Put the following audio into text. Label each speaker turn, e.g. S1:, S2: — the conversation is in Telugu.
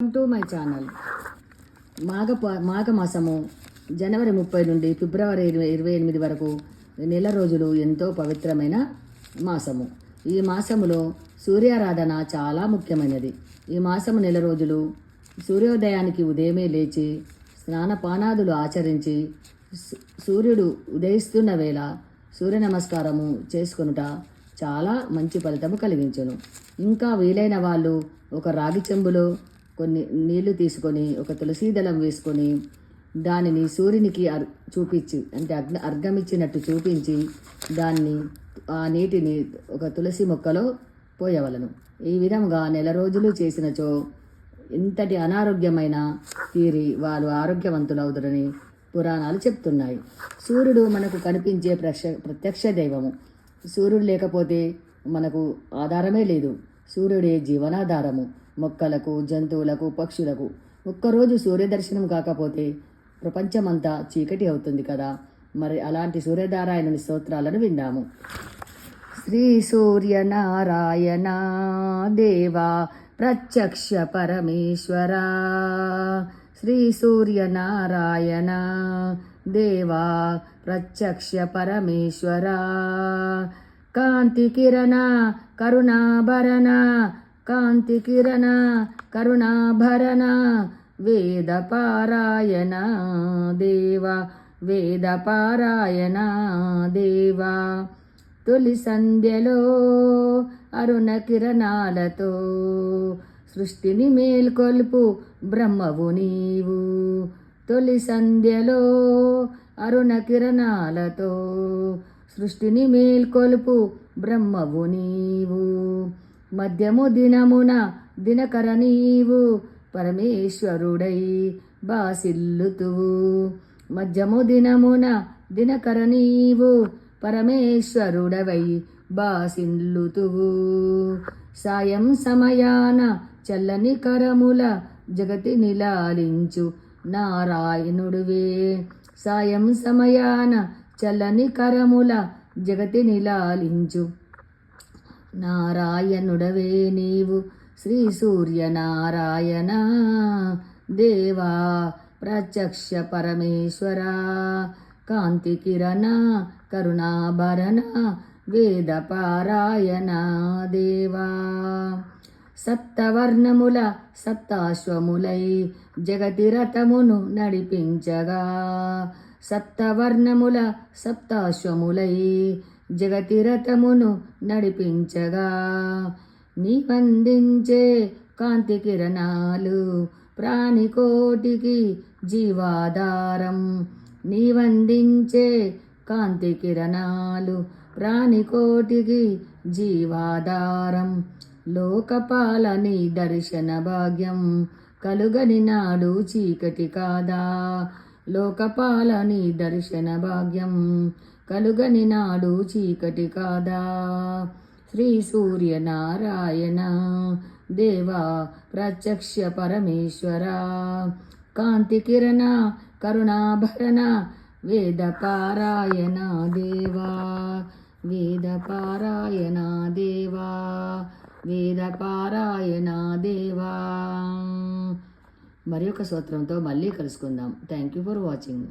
S1: Welcome to my channel Magha Magha మాసము జనవరి ముప్పై నుండి ఫిబ్రవరి ఇరవై ఇరవై ఎనిమిది వరకు నెల రోజులు ఎంతో పవిత్రమైన మాసము. ఈ మాసములో సూర్యారాధన చాలా ముఖ్యమైనది. ఈ మాసము నెల రోజులు సూర్యోదయానికి ఉదయమే లేచి స్నానపానాదులు ఆచరించి సూర్యుడు ఉదయిస్తున్న వేళ సూర్య నమస్కారము చేసుకొనుట చాలా మంచి ఫలితము కలిగించును. ఇంకా వీలైన వాళ్ళు ఒక రాగి చెంబులో కొన్ని నీళ్ళు తీసుకొని ఒక తులసీదళం వేసుకొని దానిని సూర్యునికి అర్ చూపించి అంటే అర్ఘ అర్ఘమిచ్చినట్టు చూపించి దాన్ని ఆ నీటిని ఒక తులసి మొక్కలో పోయవలను. ఈ విధంగా నెల రోజులు చేసినచో ఎంతటి అనారోగ్యమైన తీరి వారు ఆరోగ్యవంతులవుతారని పురాణాలు చెప్తున్నాయి. సూర్యుడు మనకు కనిపించే ప్రక్ష ప్రత్యక్ష దైవము. సూర్యుడు లేకపోతే మనకు ఆధారమే లేదు. సూర్యుడే జీవనాధారము. మొక్కలకు జంతువులకు పక్షులకు. ఒక్కరోజు సూర్యదర్శనం కాకపోతే ప్రపంచమంతా చీకటి అవుతుంది కదా. మరి అలాంటి సూర్యనారాయణుని స్తోత్రాలను విందాము. శ్రీ సూర్యనారాయణ దేవా ప్రత్యక్ష పరమేశ్వర. శ్రీ సూర్యనారాయణ దేవా ప్రత్యక్ష పరమేశ్వర. కాంతి కిరణ కరుణాభరణ కాంతి కిరణ కరుణాభరణ వేద పారాయణ దేవా వేద పారాయణ దేవా. తొలి సంధ్యలో అరుణ కిరణాలతో సృష్టిని మేల్కొల్పు బ్రహ్మవు నీవు. తొలి సంధ్యలో అరుణ కిరణాలతో సృష్టిని మేల్కొల్పు బ్రహ్మవు నీవు. మధ్యము దినమున దినకర నీవు పరమేశ్వరుడై బాసిల్లుతువు మధ్యము దినమున దినకర నీవు పరమేశ్వరుడవై బాసిల్లుతువు సాయం సమయాన చల్లని కరముల జగతి నిలాలించు నారాయణుడివే. సాయం సమయాన చల్లని కరముల జగతి నిలాలించు నారాయణుడవే నీవు. శ్రీ సూర్యనారాయణ. దేవా ప్రత్యక్ష పరమేశ్వర. కాంతి కిరణ కరుణాభరణ వేద పారాయణ దేవా సప్తవర్ణముల సప్తాశ్వములై జగతిరథమును నడిపించగా. సప్తవర్ణముల సప్తాశ్వములై జగతిరథమును నడిపించగా. నీవందించే కాంతి కిరణాలు ప్రాణికోటికి జీవాధారం. నీవందించే కాంతి కిరణాలు ప్రాణికోటికి జీవాధారం. లోకపాలని దర్శన భాగ్యం కలుగని నాడు చీకటి కాదా. లోకపాలని దర్శన భాగ్యం కలుగని నాడు చీకటి కాదా? శ్రీ సూర్యనారాయణ దేవా ప్రత్యక్ష పరమేశ్వర కాంతి కిరణ కరుణాభరణ వేద పారాయణ దేవా వేద పారాయణ దేవా వేద పారాయణ దేవా. మరి ఒక సూత్రంతో మళ్ళీ కలుసుకుందాం. Thank you for watching